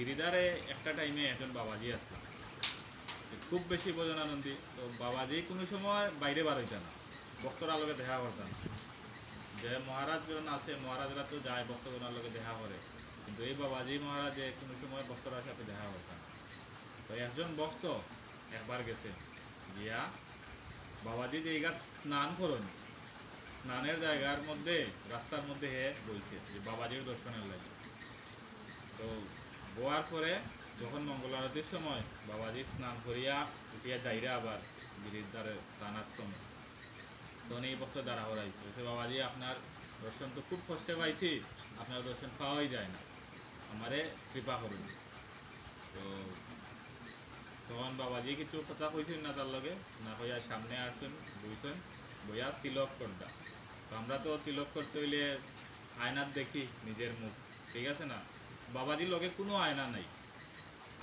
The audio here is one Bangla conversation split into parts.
গিরিদারে একটা টাইমে একজন বাবাজি আসলাম খুব বেশি ভোজনানন্দী তো বাবাজি কোনো সময় বাইরে বার হইতে না। ভক্তরা লগে দেখা করতাম যে মহারাজ যখন আছে মহারাজরা তো যায় ভক্তগণার লগে দেখা করে। কিন্তু এই বাবাজি মহারাজে কোনো সময় ভক্তরার সাথে দেখা করতাম। তো একজন ভক্ত একবার গেছে, গিয়া বাবাজি যে জায়গা স্নান করুন, স্নানের জায়গার মধ্যে, রাস্তার মধ্যে হে বলছে যে বাবাজির দর্শনের লাগে। তো বোয়ার পরে যখন মঙ্গল আরতির সময় বাবাজি স্নান করিয়া উঠিয়া যাইরা আবার গিরির দ্বারে প্রাণাশ্রমে তখন এই ভক্ত দ্বারা হরাইছে। বলছে বাবাজি আপনার দর্শন তো খুব কষ্টে পাইছি, আপনার দর্শন পাওয়াই যায় না। আমারে কৃপা করুন। তো তখন বাবাজি কিছু কথা কইছেন না তার লগে, না কইয়া সামনে আসছেন, বইছেন, বইয়া তিলক করদা তো আমরা তো তিলক করতে হইলে আয়নার দেখি নিজের মুখ, ঠিক আছে না? বাবাজির লগে কোনো আয়না নাই।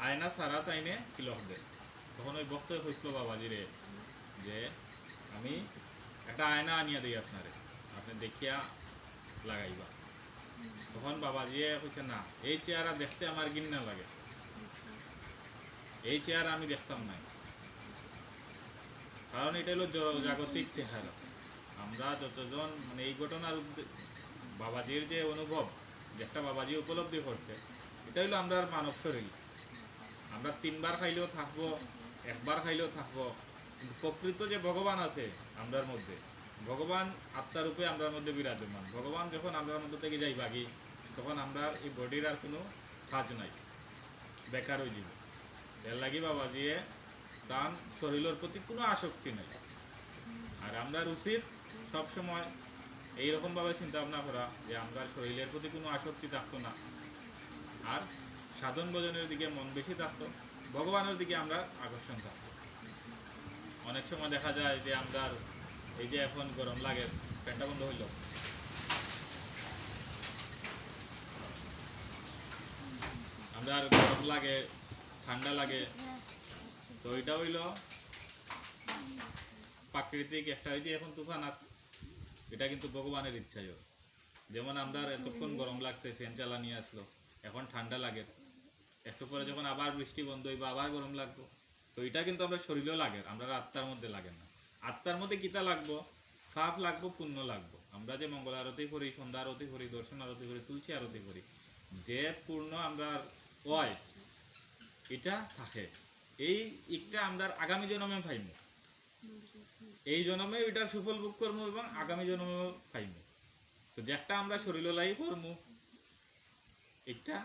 আয়না ছাড়া তাইনে তিলক দেয় তখন ওই ভক্ত খুঁজলো বাবাজিরে যে, আমি একটা আয়না আনিয়া দিই আপনারে আপনি দেখিয়া লাগাইবা। তখন বাবাজিয়ে কইছে না, এই চেয়ারা দেখতে আমার গিন্না লাগে এই চেয়ার আমি দেখতাম নাই। কারণ এটা হলো জাগতিক চেহারা আমরা যতজন মানে এই ঘটনার বাবাজির যে অনুভব একটা বাবাজি উপলব্ধি করছে। এটা হলো আমরা মানব শরীর। আমরা তিনবার খাইলেও থাকব, একবার খাইলেও থাকব। কিন্তু প্রকৃত যে ভগবান আছে আমরার মধ্যে, ভগবান আত্মারূপে আমরার মধ্যে বিরাজমান। ভগবান যখন আমরার মধ্যে থেকে যাই বাগি, তখন আমরা এই বডির আর কোনো কাজ নাই। বেকার হয়ে যাবে। এর লাগি বাবা দিয়ে তার শরীরের প্রতি কোনো আসক্তি নাই। আর আমরা উচিত সবসময় এইরকমভাবে চিন্তা ভাবনা করা যে আমরা শরীরের প্রতি কোনো আসক্তি থাকতো না। আর সাধন ভোজনের দিকে মন বেশি থাকতো, ভগবানের দিকে আমরা আকর্ষণ থাকতো। অনেক সময় দেখা যায় যে আমরা এই যে এখন গরম লাগে, ফ্যানটা বন্ধ হইল। আমরা গরম লাগে, ঠান্ডা লাগে, তো এটা হইল প্রাকৃতিক একটা ওই যে এখন তুফান এটা কিন্তু ভগবানের ইচ্ছাই যেমন আমরা এতক্ষণ গরম লাগছে, ফ্যান চালানিয়ে আসলো, এখন ঠান্ডা লাগে। একটু পরে যখন আবার বৃষ্টি বন্ধ হইব, আবার গরম লাগবো। তো এটা কিন্তু আমরা শরীরেও লাগে, আমরা আত্মার মধ্যে লাগে না। আত্মার মধ্যে কিতা লাগবো? পাপ লাগবো, পুণ্য লাগবো। আমরা যে মঙ্গল আরতি করি, সন্ধ্যা আরতি করি, দর্শন আরতি করি, তুলসী আরতি করি, যে পূর্ণ আমরা হয়, এটা থাকে। এই ইটা আমরা আগামী জন্মে পাইমু এই জন্মে এটার সুফল ভোগ করব এবং আগামী জন্মে পাইমু তো যেটা আমরা শরীর লাই করমু, এটা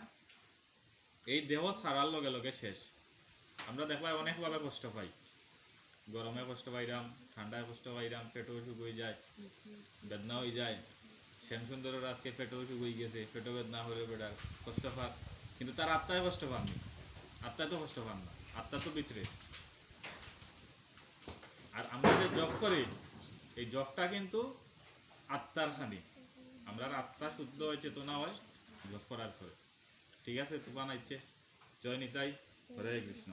এই দেহ ছাড়ার লগে লগে শেষ। আমরা দেখবা অনেকভাবে কষ্ট পাই। গরমে কষ্ট পাইরাম, ঠান্ডায় কষ্ট পাইরাম, পেটও হয়ে যায়, বেদনা হয়ে যায়। শ্যাম সুন্দরের আজকে পেটও হয়ে গেছে, পেটও বেদনা হলে বেটার কষ্ট পাক কিন্তু তার আত্মায় কষ্ট পাননি। আত্মায় তো কষ্ট পান না। আত্মা তো ভিতরে আর আমরা যে জব করি, এই জবটা কিন্তু আত্মার হানি। আমরা আত্মা শুদ্ধ হয় চেতনা হয়, জব করার পরে। ঠিক আছে তুফান আইছে জয় নিতাই। হরে কৃষ্ণ।